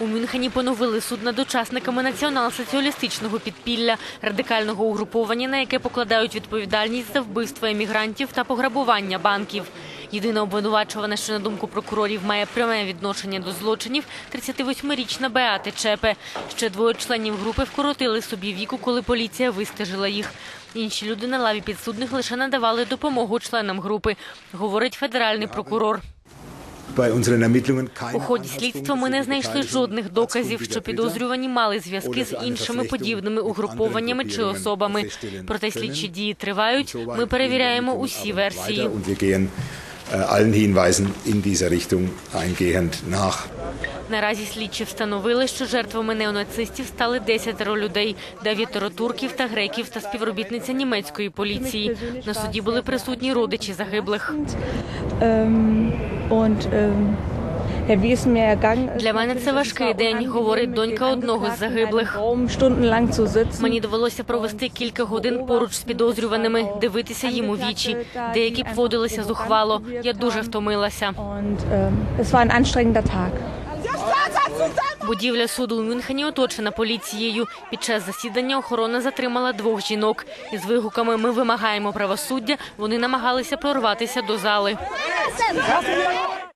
У Мюнхені поновили суд над учасниками націонал-соціалістичного підпілля, радикального угруповання, на яке покладають відповідальність за вбивство емігрантів та пограбування банків. Єдина обвинувачувана, що на думку прокурорів має пряме відношення до злочинів, 38-річна Беати Чепе. Ще двоє членів групи вкоротили собі віку, коли поліція вистежила їх. Інші люди на лаві підсудних лише надавали допомогу членам групи, говорить федеральний прокурор. У ході слідства ми не знайшли жодних доказів, що підозрювані мали зв'язки з іншими подібними угрупованнями чи особами. Проте слідчі дії тривають. Ми перевіряємо усі версії. Äh, allen Hinweisen in dieser Richtung eingehend nach. Наразі слідчі встановили, що жертвами неонацистів стали десятеро людей, дев'ятеро турків та греків та співробітниця німецької поліції. На суді були присутні родичі загиблих. Ergangen ist, Для мене це важкий день, говорить донька одного з загиблих. Sitzen. Мені довелося провести кілька годин поруч з підозрюваними, дивитися їм у вічі. Деякі поводилися зухвало. Я дуже втомилася. Будівля суду у Мюнхені оточена поліцією. Під час засідання охорона затримала двох жінок. Із вигуками Ми вимагаємо правосуддя. Вони намагалися прорватися до зали.